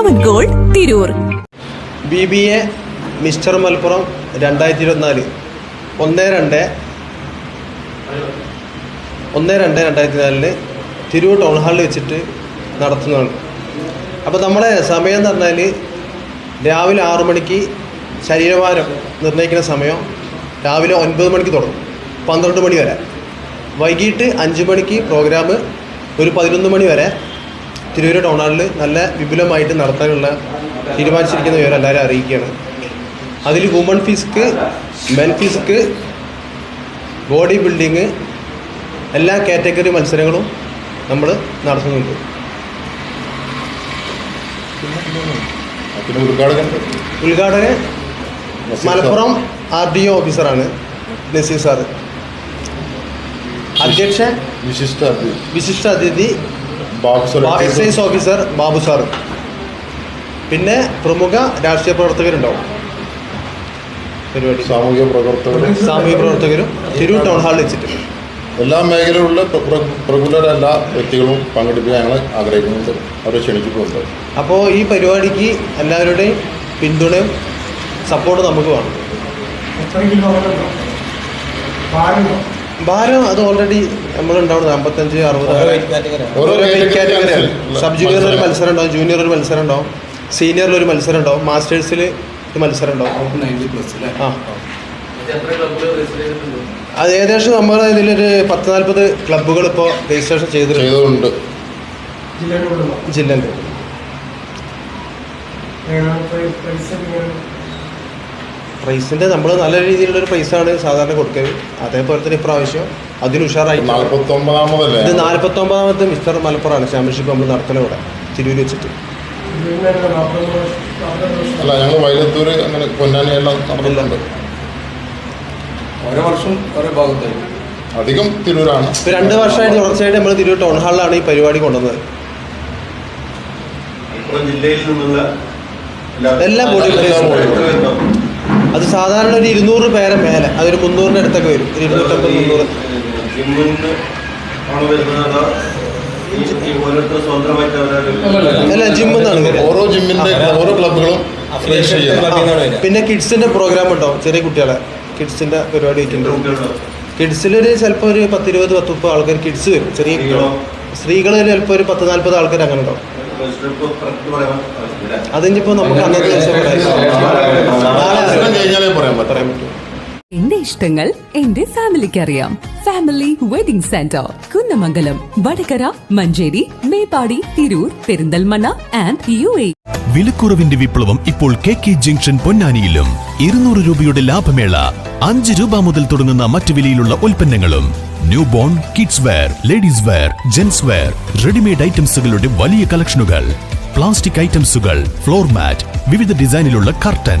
Pavan gold Tirur B B A mister Malappuram രണ്ടായിരത്തി ഇരുപത്തിനാല് ഒന്ന് രണ്ട്. ഒന്ന് രണ്ട് രണ്ടായിരത്തി നാലിൽ തിരൂർ ടൗൺ ഹാളിൽ വെച്ചിട്ട് നടത്തുന്നതാണ്. അപ്പോൾ നമ്മളെ സമയം എന്ന് പറഞ്ഞാൽ രാവിലെ ആറു മണിക്ക് ശരീരഭാരം നിർണയിക്കുന്ന സമയം രാവിലെ ഒൻപത് മണിക്ക് തുടങ്ങും. പന്ത്രണ്ട് മണി വരെ. വൈകിട്ട് അഞ്ച് മണിക്ക് പ്രോഗ്രാം ഒരു പതിനൊന്ന് മണി വരെ തിരൂർ ടൗൺ ഹാളിൽ നല്ല വിപുലമായിട്ട് നടത്താനുള്ള തീരുമാനിച്ചിരിക്കുന്ന വിവരം എല്ലാവരും അറിയിക്കുകയാണ്. അതിൽ woman physique men physique body building എല്ലാ കാറ്റഗറി മത്സരങ്ങളും നമ്മൾ നടത്തുന്നുണ്ട്. ഉദ്ഘാടകൻ? മലപ്പുറം ആർ ഡി ഒ ഓഫീസറാണ് നസീർ സാറ്. അധ്യക്ഷൻ വിശിഷ്ട അതിഥി വിശിഷ്ട അതിഥി എക്സൈസ് ഓഫീസർ ബാബു സാർ പിന്നെ പ്രമുഖ രാഷ്ട്രീയ പ്രവർത്തകരുണ്ടാവും. പരിപാടി. സാമൂഹിക പ്രവർത്തകർ സാമൂഹിക പ്രവർത്തകരും തിരൂർ ടൗൺ ഹാളിൽ വെച്ചിട്ട്. എല്ലാ മേഖലകളിലെ പ്ര- പ്ര- പ്രഗുലരെല്ലാ വ്യക്തികളും പങ്കെടുപ്പിക്കാൻ ഞങ്ങൾ ആഗ്രഹിക്കുന്നുണ്ട്. അവരെ ക്ഷണിച്ചിട്ടുണ്ട്. അപ്പോൾ ഈ പരിപാടിക്ക് എല്ലാവരുടെയും പിന്തുണയും സപ്പോർട്ട് നമുക്ക് വേണം. ഭാരം അത് ഓൾറെഡി നമ്മളുണ്ടാവുന്നത് അമ്പത്തഞ്ച് അറുപത് ഓരോ കാറ്റഗറി. സബ് ജൂനിയർ ഒരു മത്സരം. ഉണ്ടാവും ജൂനിയർ ഒരു മത്സരം ഉണ്ടാവും സീനിയറിൽ ഒരു മത്സരം ഉണ്ടാവും മാസ്റ്റേഴ്സിൽ ഒരു മത്സരം ഉണ്ടാവും ആ. അത് ഏകദേശം നമ്മൾ ഇതിലൊരു പത്ത് നാൽപ്പത് ക്ലബ്ബുകൾ ഇപ്പോൾ രജിസ്ട്രേഷൻ ചെയ്തിട്ടുണ്ട് ജില്ലയിലുണ്ട് ജില്ലയിൽ പ്രൈസിന്റെ നമ്മൾ നല്ല രീതിയിലുള്ള ഒരു പ്രൈസാണ് സാധാരണ കൊടുക്കൽ. അതേപോലെ തന്നെ ഇപ്രാവശ്യം അതിന് ഉഷാറായി. നാൽപ്പത്തി ഒമ്പതാമതല്ലേ ഇത് നാൽപ്പത്തൊമ്പതാമത്തെ മിസ്റ്റർ മലപ്പുറമാണ്. ചാമ്പ്യൻഷിപ്പ് നമ്മൾ നടത്തണ ഇവിടെ. തിരൂർ വെച്ചിട്ട്. അല്ല ഞങ്ങൾ വൈലത്തൂർ അങ്ങനെ പൊന്നാനിയെല്ലാം നടന്നിട്ടുണ്ട്. ഓരോ വർഷം ഓരോ ഭാഗത്തായി അധികം തിരൂരാണ്. രണ്ട് വർഷമായിട്ട് തുടർച്ചയായിട്ട് നമ്മൾ തിരൂർ ടൗൺ ഹാളിലാണ് ഈ പരിപാടി കൊണ്ടുവന്നത്. ജില്ലയിൽ നിന്നുള്ള എല്ലാ ബോഡി എല്ലാ അത് സാധാരണ ഒരു ഇരുന്നൂറ് പേരെ മേലെ. അതൊരു മുന്നൂറിന്റെ അടുത്തൊക്കെ വരും. ഒരു ഇരുന്നൂറ്റമ്പത് മുന്നൂറ്. അല്ല ജിമ്മിൽ നിന്നാണ് ഓരോ ജിമ്മിന്റെ ഓരോ ക്ലബുകളും പിന്നെ കിഡ്സിന്റെ പ്രോഗ്രാം ഉണ്ടാവും ചെറിയ കുട്ടികളെ. കിഡ്സിന്റെ പരിപാടി വെക്കുന്നുണ്ട്? കിഡ്സിലൊരു ചിലപ്പോൾ ഒരു പത്തിരുപത് പത്ത് മുപ്പത് ആൾക്കാർ കിഡ്സ് വരും. ചെറിയ സ്ത്രീകൾ ചിലപ്പോൾ ഒരു പത്ത് നാല്പത് ആൾക്കാർ അങ്ങനെ ഉണ്ടാവും. അതിനിപ്പോൾ നമുക്ക് അന്നത്തെ ദിവസം ഇഷ്ടങ്ങൾ എന്റെ ഫാമിലിക്ക് അറിയാം family wedding centre Kunnamangalam Vadakara Manjeri Meppadi Tirur Perinthalmanna and U A വിലക്കുറവിന്റെ വിപ്ലവം ഇപ്പോൾ കെ കെ ജംഗ്ഷൻ പൊന്നാനിയിലും. ഇരുന്നൂറ് രൂപയുടെ ലാഭമേള അഞ്ച് രൂപ മുതൽ തുടങ്ങുന്ന മറ്റു വിലയിലുള്ള ഉൽപ്പന്നങ്ങളും. New born kids wear ladies wear gents wear readymade ഐറ്റംസുകളുടെ വലിയ കളക്ഷനുകൾ പ്ലാസ്റ്റിക് ഐറ്റംസുകൾ ഫ്ലോർ മാറ്റ് വിവിധ ഡിസൈനിലുള്ള curtain